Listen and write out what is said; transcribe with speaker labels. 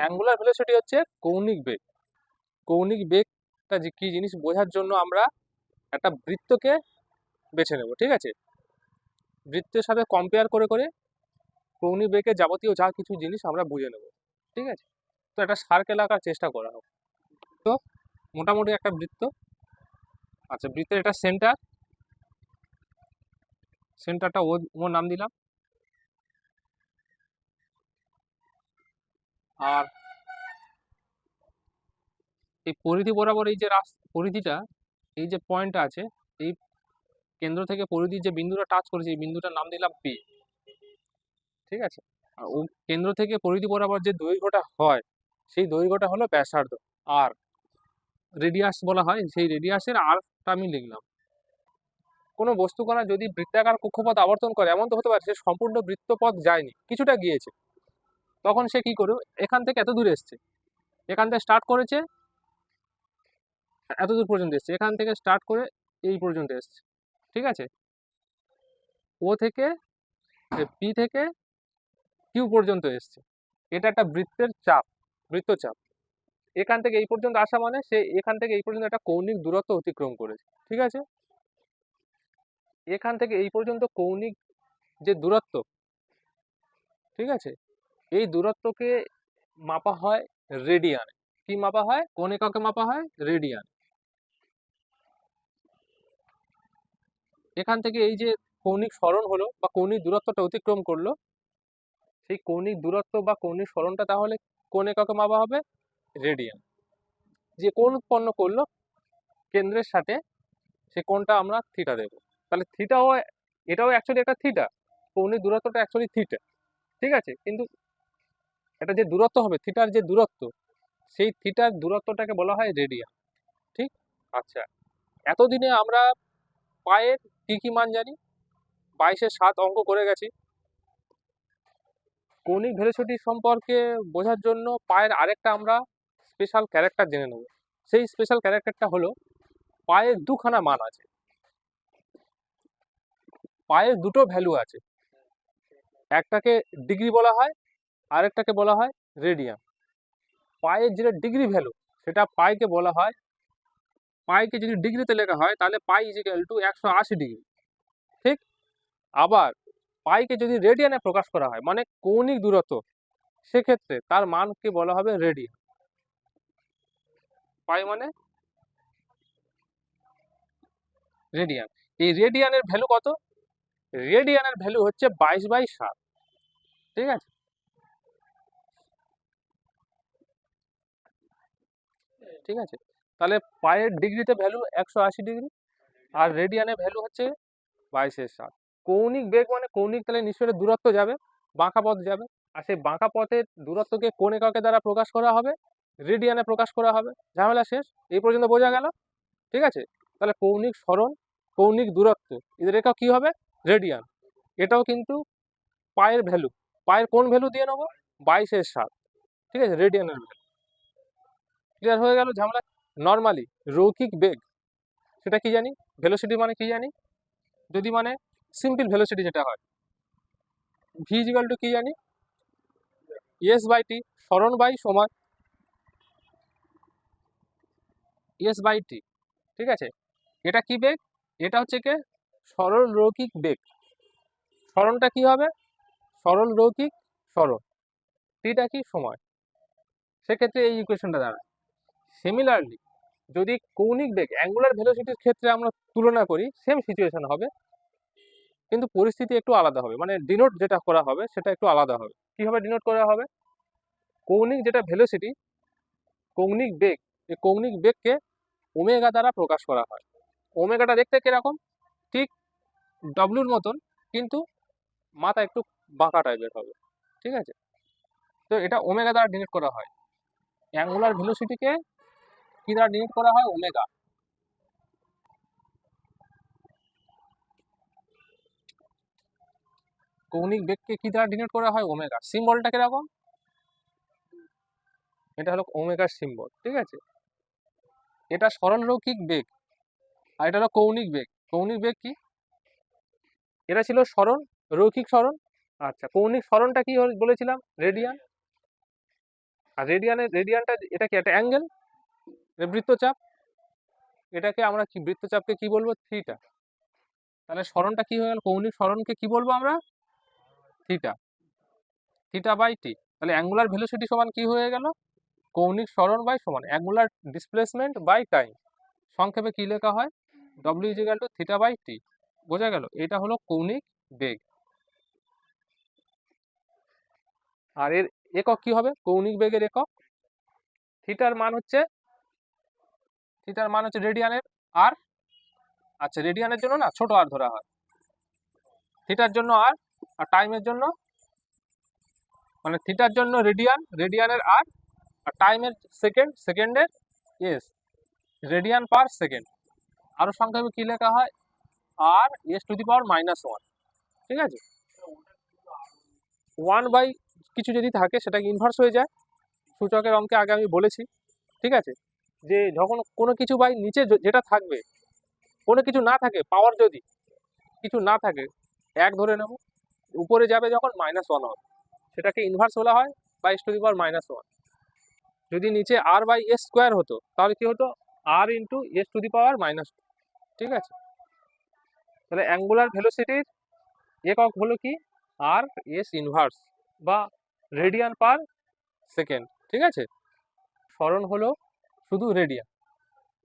Speaker 1: Angular velocity হচ্ছে কৌণিক বেগ। কৌণিক বেগটা যে কি জিনিস বোঝার জন্য আমরা একটা বৃত্তকে বেছে নেব, ঠিক আছে? বৃত্তের সাথে কম্পেয়ার করে করে কৌণিক বেগের যাবতীয় যা কিছু জিনিস আমরা বুঝে নেব, ঠিক আছে? তো একটা সার্কেল আঁকার চেষ্টা করা হোক। তো মোটামুটি একটা বৃত্ত। আচ্ছা বৃত্তের এটা সেন্টার সেন্টারটা ও ওর নাম দিলাম। আর এই পরিধি বরাবর এই যে পরিধিটা, এই যে পয়েন্টটা আছে, এই কেন্দ্র থেকে পরিধির যে বিন্দুটা টাচ করেছে, এই বিন্দুটার নাম দিলাম পি ঠিক আছে? আর ও কেন্দ্র থেকে পরিধি বরাবর যে দৈর্ঘ্যটা হয়, সেই দৈর্ঘ্যটা হলো ব্যাসার্ধ, আর রেডিয়াস বলা হয়, সেই রেডিয়াসের আরটা আমি লিখলাম। কোনো বস্তুকণা যদি বৃত্তাকার কক্ষপথ আবর্তন করে, এমন তো হতে পারে, সে সম্পূর্ণ বৃত্তপথ যায়নি, কিছুটা গিয়েছে। তখন সে কি করবে? এখান থেকে এত দূরে এসছে। এখান থেকে স্টার্ট করেছে, এত দূর পর্যন্ত এসছে। এখান থেকে স্টার্ট করে এই পর্যন্ত এসছে। ঠিক আছে? ও থেকে পি থেকে কিউ পর্যন্ত এসছে। এটা একটা বৃত্তের চাপ, বৃত্তচাপ। এখান থেকে এই পর্যন্ত আসা মানে সে এখান থেকে এই পর্যন্ত একটা কৌণিক দূরত্ব অতিক্রম করেছে। ঠিক আছে? এখান থেকে এই পর্যন্ত কৌণিক যে দূরত্ব, ঠিক আছে? এই দূরত্বকে মাপা হয় রেডিয়ানে। কি মাপা হয়? কোন এককে মাপা হয়? রেডিয়ান। এখান থেকে এই যে কৌণিক স্মরণ হলো বা কৌণিক দূরত্বটা অতিক্রম করল, সেই কৌণিক দূরত্ব বা কৌণিক স্মরণটা তাহলে কোন এককে মাপা হবে? রেডিয়ান। যে কোণ উৎপন্ন করল, কেন্দ্রের সাথে সে কোণটা আমরা থিটা দেব। তাহলে থিটাও এটাও অ্যাকচুয়ালি একটা থিটা কৌণিক দূরত্বটা অ্যাকচুয়ালি থিটা ঠিক আছে? কিন্তু এটা যে দূরত্ব হবে থিটার যে দূরত্ব, সেই থিটার দূরত্বটাকে বলা হয় রেডিয়ান ঠিক? আচ্ছা এতদিনে আমরা পায়ের কি কি মান জানি? বাইশের সাত অঙ্ক করে গেছি। কৌণিক ভেলোসিটি সম্পর্কে বোঝার জন্য পায়ের আরেকটা আমরা স্পেশাল ক্যারেক্টার জেনে নেব। সেই স্পেশাল ক্যারেক্টারটা হলো পায়ের দুখানা মান আছে। পায়ের দুটো ভ্যালু আছে। একটাকে ডিগ্রি বলা হয় আরেকটাকে বলা হয় রেডিয়ান পায়ের যেটা ডিগ্রি ভ্যালু, সেটা পাইকে বলা হয়, পাইকে যদি ডিগ্রিতে লেখা হয়, তাহলে পাই ইজিক্যাল টু একশো আশি ডিগ্রি। ঠিক? আবার পাইকে যদি রেডিয়ানে প্রকাশ করা হয় মানে কৌণিক দূরত্ব, সেক্ষেত্রে তার মানকে বলা হবে রেডিয়ান পাই মানে? রেডিয়ান এই রেডিয়ানের ভ্যালু কত? রেডিয়ানের ভ্যালু হচ্ছে বাইশ বাই সাত। ঠিক আছে? ঠিক আছে? তাহলে পায়ের ডিগ্রিতে ভ্যালু একশো আশি ডিগ্রি আর রেডিয়ানের ভ্যালু হচ্ছে বাইশের সাত। কৌণিক বেগ মানে কৌণিক তাহলে নিশ্চয়ই দূরত্ব যাবে, বাঁকা পথ যাবে। আর সেই বাঁকা পথের দূরত্বকে কোন এককে দ্বারা প্রকাশ করা হবে রেডিয়ানে প্রকাশ করা হবে। ঝামেলা শেষ, এই পর্যন্ত বোঝা গেল? ঠিক আছে? তাহলে কৌণিক স্মরণ কৌণিক দূরত্ব, এদের একক কী হবে? রেডিয়ান এটাও কিন্তু পায়ের ভ্যালু পায়ের কোন ভ্যালু দিয়ে নেব? বাইশের সাত। ঠিক আছে? রেডিয়ানের ভ্যালু ক্লিয়ার হয়ে গেল ঝামেলা? নর্মালি রৌকিক বেগ, সেটা কি জানি? ভেলোসিটি মানে কি জানি? যদি মানে সিম্পল ভেলোসিটি যেটা হয়। ভি ইজিক্যাল টু কি জানি? এস বাই টি সরণ বাই সময় এস বাই টি ঠিক আছে? এটা কি বেগ? এটা হচ্ছে কে? সরল রৈখিক বেগ। সরণটা কি হবে? সরল রৈখিক সরণ। টিটা কি? সময়। সেক্ষেত্রে এই ইকুয়েশনটা দাঁড়ায়। সিমিলারলি যদি কৌণিক বেগ অ্যাঙ্গুলার ভেলোসিটির ক্ষেত্রে আমরা তুলনা করি সেম সিচুয়েশন হবে। কিন্তু পরিস্থিতি একটু আলাদা হবে। মানে ডিনোট যেটা করা হবে, সেটা একটু আলাদা হবে। কীভাবে ডিনোট করা হবে? কৌণিক যেটা ভেলোসিটি কৌণিক বেগ, এই কৌণিক বেগকে ওমেগা দ্বারা প্রকাশ করা হয়। ওমেগাটা দেখতে কীরকম? ঠিক ডব্লুর মতন, কিন্তু মাথা একটু বাঁকা টাইপের হবে। ঠিক আছে? তো এটা ওমেগা দ্বারা ডিনোট করা হয়। অ্যাঙ্গুলার ভেলোসিটিকে কি দ্বারা ডিনোট করা হয় ওমেগা। কৌণিক বেগকে কি দ্বারা ডিনোট করা হয়? ওমেগা। সিম্বলটা কীরকম? এটা হলো ওমেগার সিম্বল, ঠিক আছে? এটা সরল রৈখিক বেগ আর এটা হলো কৌণিক বেগ। কৌণিক বেগ কি? এটা ছিল সরণ রৈখিক সরণ আচ্ছা কৌণিক সরণটা কি বলেছিলাম? রেডিয়ান? আর রেডিয়ানের, রেডিয়ানটা, এটা কি একটা অ্যাঙ্গেল? বৃত্তচাপ, এটাকে আমরা কি, বৃত্তচাপকে কি বলব? থিটা তাহলে স্মরণটা কি হয়ে গেল? কৌণিক সরণকে কি বলব আমরা? থিটা থিটা বাই টি তাহলে অ্যাঙ্গুলার ভেলোসিটি সমান কি হয়ে গেল? কৌণিক স্মরণ বাই সমান অ্যাঙ্গুলার ডিসপ্লেসমেন্ট বাই টাইম সংক্ষেপে কি লেখা হয়? W equal to theta by T বোঝা গেল? এটা হলো কৌণিক বেগ। আর এর একক কি হবে? কৌণিক বেগের একক। থিটার মান হচ্ছে থিটার মান হচ্ছে রেডিয়ানের আর আচ্ছা রেডিয়ানের জন্য না ছোট আর ধরা হয়। থিটার জন্য আর আর টাইমের জন্য মানে থিটার জন্য রেডিয়ান রেডিয়ানের আর আর টাইমের সেকেন্ড সেকেন্ডের এস রেডিয়ান পার সেকেন্ড আরও সংক্ষেপে কি লেখা হয়? R S to the power minus one ঠিক আছে? ওয়ান বাই কিছু যদি থাকে সেটাকে ইনভার্স হয়ে যায়। সূচকের অঙ্কে আগে আমি বলেছি, ঠিক আছে? যে যখন কোনো কিছু বাই নিচে যেটা থাকবে, কোনো কিছু না থাকে পাওয়ার যদি কিছু না থাকে, এক ধরে নেব, উপরে যাবে যখন মাইনাস ওয়ান হবে। সেটাকে ইনভার্স বলা হয় বা S to the power minus one যদি নিচে আর বাই এস স্কোয়ার হতো, তাহলে কি হতো? R into S to the power minus two ঠিক আছে? তাহলে অ্যাঙ্গুলার ভেলোসিটির একক হলো কি? আর এস ইনভার্স বা রেডিয়ান পার সেকেন্ড ঠিক আছে? স্মরণ হলো শুধু রেডিয়ান